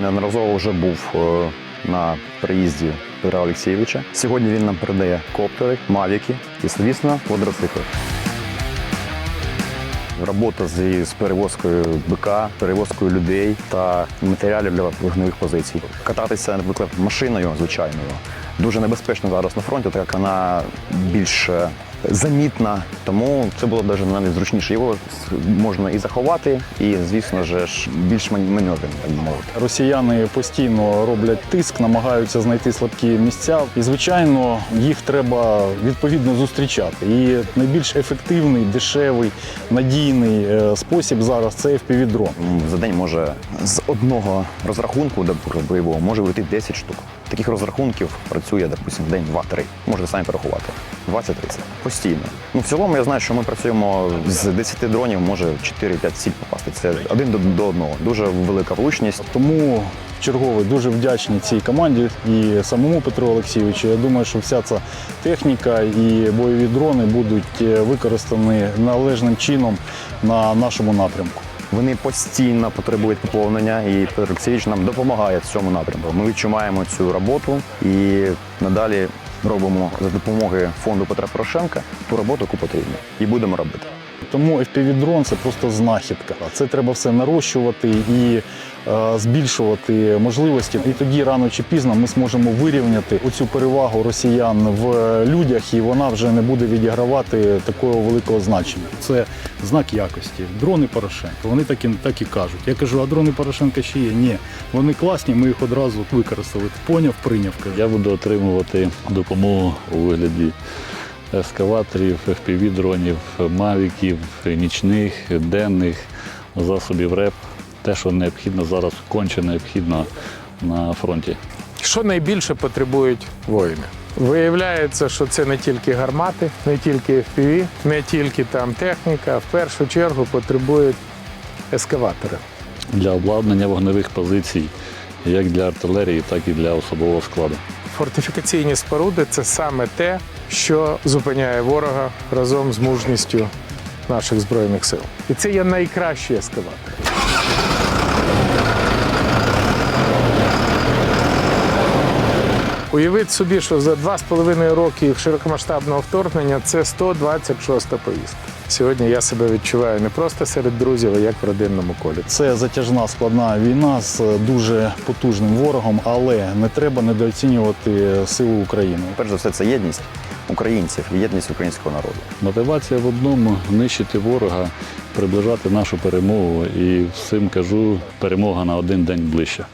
Неодноразово вже був е, на приїзді Петра Олексійовича. Сьогодні він нам передає коптери, мавіки і, звісно, квадроцикли. Робота з, з перевозкою БК, перевозкою людей та матеріалів для вогневих позицій. Кататися, наприклад, машиною звичайною дуже небезпечно зараз на фронті, так як вона більш е, замітна. Тому це було навіть навіть зручніше. Його можна і заховати, і, звісно ж, більш ман- маневрен, так би мовити. Росіяни постійно роблять тиск, намагаються знайти слабкі місця, і звичайно їх треба відповідно зустрічати. І найбільш ефективний, дешевий, надійний е, спосіб зараз це FPV-дрон. За день може з одного розрахунку до бойового може вийти 10 штук. Таких розрахунків працює, допустимо, день 2-3. Можете самі порахувати. 20-30. Постійно. Ну, в цілому я знаю, що ми працюємо з 10 дронів, може 4-5 ціль попасти. Це один до, до одного. Дуже велика влучність. Тому черговий дуже вдячний цій команді і самому Петру Олексійовичу. Я думаю, що вся ця техніка і бойові дрони будуть е, використані належним чином на нашому напрямку. Вони постійно потребують поповнення, і Петро Олексійович нам допомагає в цьому напрямку. Ми відчуваємо цю роботу і надалі робимо за допомогою фонду Петра Порошенка ту роботу, потрібно, і будемо робити. Тому FPV-дрон це просто знахідка. Це треба все нарощувати і е, збільшувати можливості. І тоді рано чи пізно ми зможемо вирівняти оцю перевагу росіян в людях, і вона вже не буде відігравати такого великого значення. Це знак якості. Дрони Порошенка. Вони так і, так і кажуть. Я кажу, а дрони Порошенка ще є? Ні, вони класні, ми їх одразу використали. Поняв, прийняв. Я буду отримувати допомогу у вигляді ескаваторів, FPV-дронів, мавіків, нічних, денних, засобів РЕП. Те, що необхідно зараз, конче необхідно на фронті. Що найбільше потребують воїни? Виявляється, що це не тільки гармати, не тільки FPV, не тільки там техніка, а в першу чергу потребують ескаватори. Для обладнання вогневих позицій, як для артилерії, так і для особового складу. Фортифікаційні споруди це саме те, що зупиняє ворога разом з мужністю наших збройних сил. І це є найкращі ескаватори. Уявіть собі, що за два з половиною роки широкомасштабного вторгнення це 126-та поїздка. Сьогодні я себе відчуваю не просто серед друзів, а як в родинному колі. Це затяжна складна війна з дуже потужним ворогом, але не треба недооцінювати силу України. Перш за все, це єдність українців, єдність українського народу. Мотивація в одному нищити ворога, приближати нашу перемогу. І всім кажу, перемога на один день ближче.